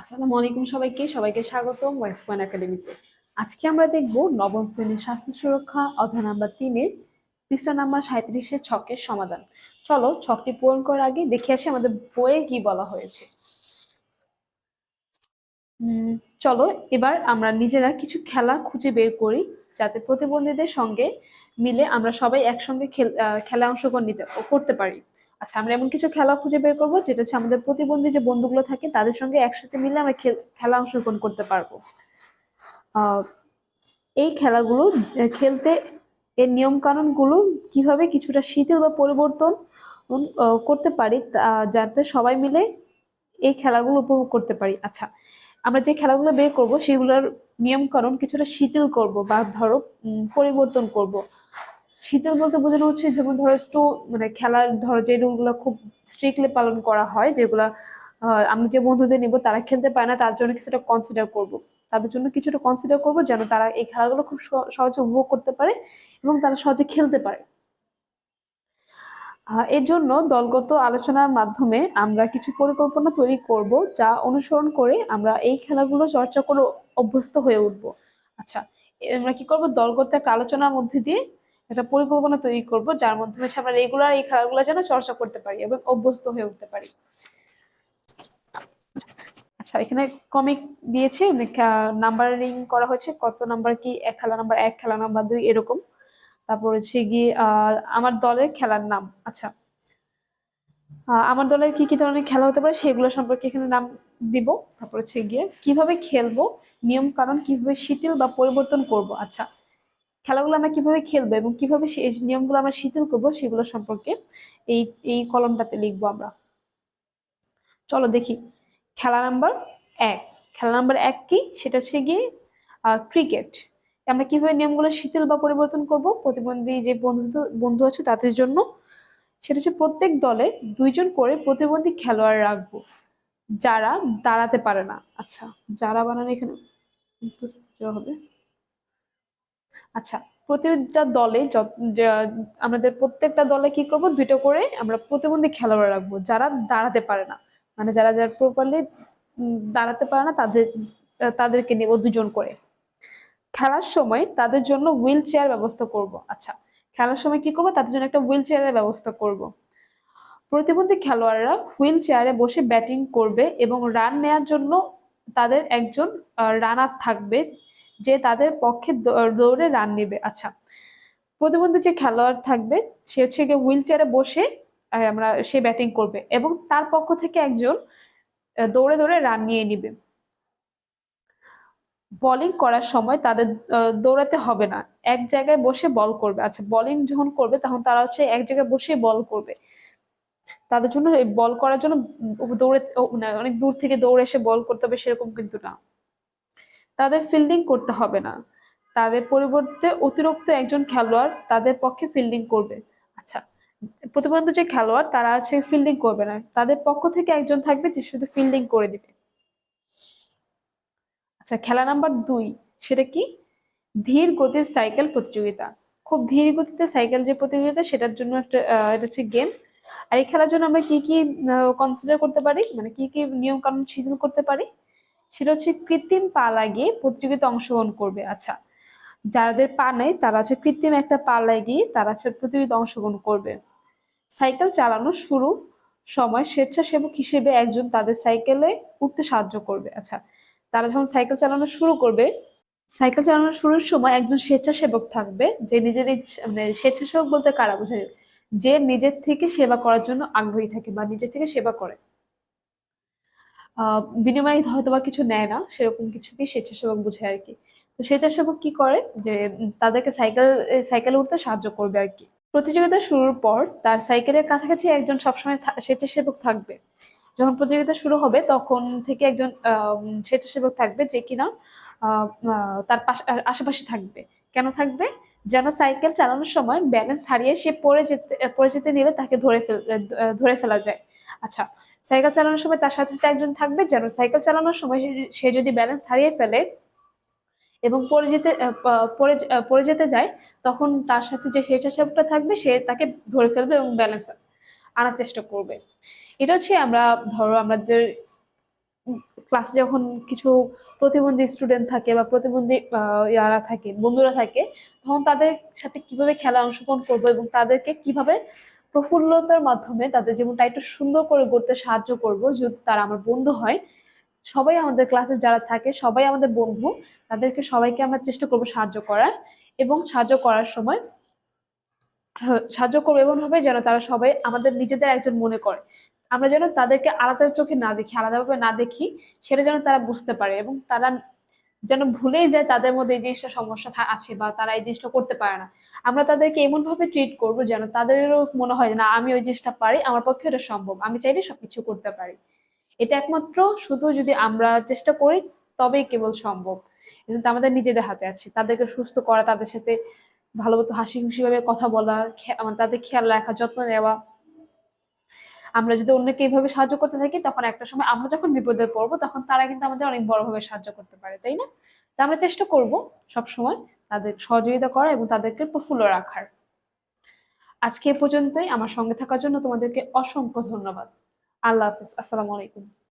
আসসালামু আলাইকুম সবাইকে। সবাইকে স্বাগতম ওয়েস্ট পয়েন্ট একাডেমিতে আজকে আমরা দেখব নবম শ্রেণির স্বাস্থ্য সুরক্ষা অধ্যায় নাম্বার তিনের পৃষ্ঠা নাম্বার সাঁত্রিশের ছকের সমাধান। চলো ছকটি পূরণ করার আগে দেখে আসি আমাদের বইয়ে কি বলা হয়েছে। চলো এবার আমরা নিজেরা কিছু খেলা খুঁজে বের করি, যাতে প্রতিবন্ধীদের সঙ্গে মিলে আমরা সবাই একসঙ্গে খেল- অংশগ্রহণ নিতে, করতে পারি। আচ্ছা আমরা এমন কিছু খেলা খুঁজে বের করব, যেটা হচ্ছে আমাদের প্রতিবন্ধী যে বন্ধুগুলো থাকে, তাদের সঙ্গে একসাথে মিলে আমরা খেল- অংশগ্রহণ করতে পারব। এই খেলাগুলো খেলতে এর নিয়ম কানুনগুলো কীভাবে কিছুটা শিথিল বা পরিবর্তন করতে পারি যাতে সবাই মিলে এই খেলাগুলো উপভোগ করতে পারি। আচ্ছা আমরা যে খেলাগুলো বের করব, সেগুলোর নিয়ম কানুন কিছুটা শিথিল করব বা ধরো পরিবর্তন করব। শীতল বলতে বোঝানো হচ্ছে যেমন ধরো একটু মানে খেলার ধরো যে রুলগুলো খুব স্ট্রিক্টলি পালন করা হয়, যেগুলা আমরা যে বন্ধুদের নিব তারা খেলতে পারে না, তার জন্য কিছুটা কনসিডার করব। তাদের জন্য কিছুটা কনসিডার করব যেন তারা এই খেলাগুলো খুব সহজে উপভোগ করতে পারে এবং তারা সহজে খেলতে পারে। এর জন্য দলগত আলোচনার মাধ্যমে আমরা কিছু পরিকল্পনা তৈরি করব যা অনুসরণ করে আমরা এই খেলাগুলো চর্চা করে অভ্যস্ত হয়ে উঠব। আচ্ছা আমরা কি করব? দলগত একটা আলোচনার মধ্যে দিয়ে একটা পরিকল্পনা তৈরি করব, যার মাধ্যমে আমরা রেগুলার এই খেলাগুলো যেন চর্চা করতে পারি এবং অভ্যস্ত হয়ে উঠতে পারি। আচ্ছা এখানে কমিক দিয়েছে নাম্বারিং করা হয়েছে, কত নাম্বার কি, এক খেলা নাম্বার এক খেলা নাম্বার দুই, এরকম। তারপর হচ্ছে গিয়ে আমার দলের খেলার নাম আচ্ছা। আমার দলের কি কি ধরনের খেলা হতে পারে সেগুলো সম্পর্কে এখানে নাম দিব। তারপর হচ্ছে গিয়ে, কীভাবে খেলব নিয়ম কারণ কীভাবে শিথিল বা পরিবর্তন করব আচ্ছা। খেলাগুলো আমরা কীভাবে খেলব এবং কীভাবে এই নিয়মগুলো আমরা শিথিল করব সেগুলো সম্পর্কে এই এই কলমটাতে লিখব আমরা। চলো দেখি। খেলা নাম্বার এক। খেলা নাম্বার এক কি? সেটা হচ্ছে গিয়ে ক্রিকেট আমরা কীভাবে নিয়মগুলো শিথিল বা পরিবর্তন করব? প্রতিবন্ধী যে বন্ধু বন্ধু আছে তাদের জন্য। সেটা হচ্ছে প্রত্যেক দলে দুইজন করে প্রতিবন্ধী খেলোয়াড় রাখব। যারা দাঁড়াতে পারে না। আচ্ছা যারা বানানো এখানে হবে। আচ্ছা প্রতিটা দলে আমাদের প্রত্যেকটা দলে কি করব? দুটো করে আমরা প্রতিবন্ধী খেলোয়াড় রাখব, যারা দাঁড়াতে পারে না। মানে যারা যারা প্রপারলি দাঁড়াতে পারে না, তাদের, তাদেরকে নেব দুজন করে। খেলার সময় তাদের জন্য হুইল চেয়ার ব্যবস্থা করব। আচ্ছা খেলার সময় কি করব? তাদের জন্য একটা হুইল চেয়ারের ব্যবস্থা করব। প্রতিবন্ধী খেলোয়াড়রা হুইল চেয়ারে বসে ব্যাটিং করবে এবং রান নেয়ার জন্য তাদের একজন রানার থাকবে। যে তাদের পক্ষে দৌড়ে রান নেবে। আচ্ছা প্রতিবন্ধী যে খেলোয়াড় থাকবে, সে হচ্ছে গিয়ে হুইল চেয়ারে বসে আমরা সে ব্যাটিং করবে এবং তার পক্ষ থেকে একজন দৌড়ে দৌড়ে রান নিয়ে নিবে। বোলিং করার সময় তাদের দৌড়াতে হবে না। এক জায়গায় বসে বল করবে। আচ্ছা বোলিং যখন করবে, তখন তারা হচ্ছে এক জায়গায় বসে বল করবে। তাদের জন্য বল করার জন্য দৌড়ে অনেক দূর থেকে দৌড়ে এসে বল করতে হবে সেরকম কিন্তু না। তাদের ফিল্ডিং করতে হবে না। তাদের পরিবর্তে অতিরিক্ত একজন খেলোয়াড় তাদের পক্ষে ফিল্ডিং করবে। আচ্ছা প্রতিবন্ধী যে খেলোয়াড়, তারা আছে ফিল্ডিং করবে না। তাদের পক্ষ থেকে একজন থাকবে যে শুধু ফিল্ডিং করে দিবে। আচ্ছা খেলা নাম্বার দুই, সেটা কি? ধীর গতির সাইকেল প্রতিযোগিতা। খুব ধীর গতিতে সাইকেল যে প্রতিযোগিতা, সেটার জন্য একটা এটা হচ্ছে গেম আর এই খেলার জন্য আমরা কি কি কনসিডার করতে পারি? মানে কি কি নিয়ম কানুন শিথিল করতে পারি? সেটা হচ্ছে কৃত্রিম পা লাগিয়ে প্রতিযোগিতা অংশগ্রহণ করবে। আচ্ছা যাদের পা নেই তারা হচ্ছে কৃত্রিম একটা পা লাগিয়ে তারা হচ্ছে প্রতিযোগিতা অংশগ্রহণ করবে। সাইকেল চালানো শুরু সময় স্বেচ্ছাসেবক হিসেবে একজন তাদের সাইকেলে উঠতে সাহায্য করবে। আচ্ছা তারা যখন সাইকেল চালানো শুরু করবে, সাইকেল চালানো শুরুর সময় একজন স্বেচ্ছাসেবক থাকবে যে নিজের মানে স্বেচ্ছাসেবক বলতে কারা বোঝায়? যে নিজের থেকে সেবা করার জন্য আগ্রহী থাকে বা নিজের থেকে সেবা করে। বিনিময়ে হয়তো বা কিছু নেয় না, সেরকম কিছুকে স্বেচ্ছাসেবক বুঝে আর কি। তো স্বেচ্ছাসেবক কি করে? যে তাদেরকে সাইকেল সাইকেলে উঠতে সাহায্য করবে আর কি। প্রতিযোগিতা শুরুর পর তার সাইকেলের কাছাকাছি একজন সবসময় স্বেচ্ছাসেবক থাকবে। যখন প্রতিযোগিতা শুরু হবে, তখন থেকে একজন স্বেচ্ছাসেবক থাকবে যে কিনা তার পাশ- আশেপাশে থাকবে। কেন থাকবে? যেন সাইকেল চালানোর সময় ব্যালেন্স হারিয়ে সে পড়ে যেতে পড়ে যেতে নিলে তাকে ধরে ফেল ধরে ফেলা যায়। আচ্ছা সাইকেল চালানোর সময় তার সাথে সাথে একজন থাকবে যেন সাইকেল চালানোর সময় সে- যদি ব্যালেন্স হারিয়ে ফেলে এবং পড়ে যেতে পড়ে যেতে যায়, তখন তার সাথে যে স্বেচ্ছাসেবকটা থাকবে সে তাকে ধরে ফেলবে এবং ব্যালেন্স আনার চেষ্টা করবে। এটা হচ্ছে আমরা, ধরো আমাদের ক্লাসে যখন কিছু প্রতিবন্ধী স্টুডেন্ট থাকে বা প্রতিবন্ধী ইয়ারা থাকে, বন্ধুরা থাকে, তখন তাদের সাথে কীভাবে খেলা অংশগ্রহণ করব এবং তাদেরকে কীভাবে প্রফুল্লতার মাধ্যমে তাদের জীবনটা একটু সুন্দর করে গড়তে সাহায্য করব। যদি তারা আমার বন্ধু হয় সবাই আমাদের ক্লাসে যারা থাকে সবাই আমাদের বন্ধু তাদেরকে সবাইকে আমরা চেষ্টা করব সাহায্য করার এবং সাহায্য করার সময় হ্যাঁ, সাহায্য করব এমন ভাবে যেন তারা সবাই আমাদের নিজেদের একজন মনে করে। আমরা যেন তাদেরকে আলাদা চোখে না দেখি আলাদাভাবে না দেখি সেটা যেন তারা বুঝতে পারে এবং তারা যেন ভুলেই যায় তাদের মধ্যে এই জিনিসটা সমস্যা আছে বা তারা এই জিনিসটা করতে পারে না। আমরা তাদেরকে এমন ভাবে ট্রিট করব যেন তাদেরও মনে হয় না, আমি ওই জিনিসটা পারি, আমার পক্ষে এটা সম্ভব। আমি চাইলে সবকিছু করতে পারি। এটা একমাত্র শুধু যদি আমরা চেষ্টা করি, তবেই কেবল সম্ভব। আমাদের নিজেদের হাতে আছে। তাদেরকে সুস্থ করা, তাদের সাথে ভালো মতো হাসি খুশি ভাবে কথা বলা মানে তাদের খেয়াল রাখা, যত্ন নেওয়া আমরা যদি অন্যকে এইভাবে সাহায্য করতে থাকি, তখন একটা সময় আমরা যখন বিপদে পড়ব, তখন তারা কিন্তু আমাদের অনেক বড়ভাবে সাহায্য করতে পারে, তাই না? তা আমরা চেষ্টা করব সবসময় তাদের সহযোগিতা করা এবং তাদেরকে প্রফুল্ল রাখার। আজকে এ পর্যন্তই। আমার সঙ্গে থাকার জন্য তোমাদেরকে অসংখ্য ধন্যবাদ। আল্লাহ হাফিজ। আসসালামু আলাইকুম।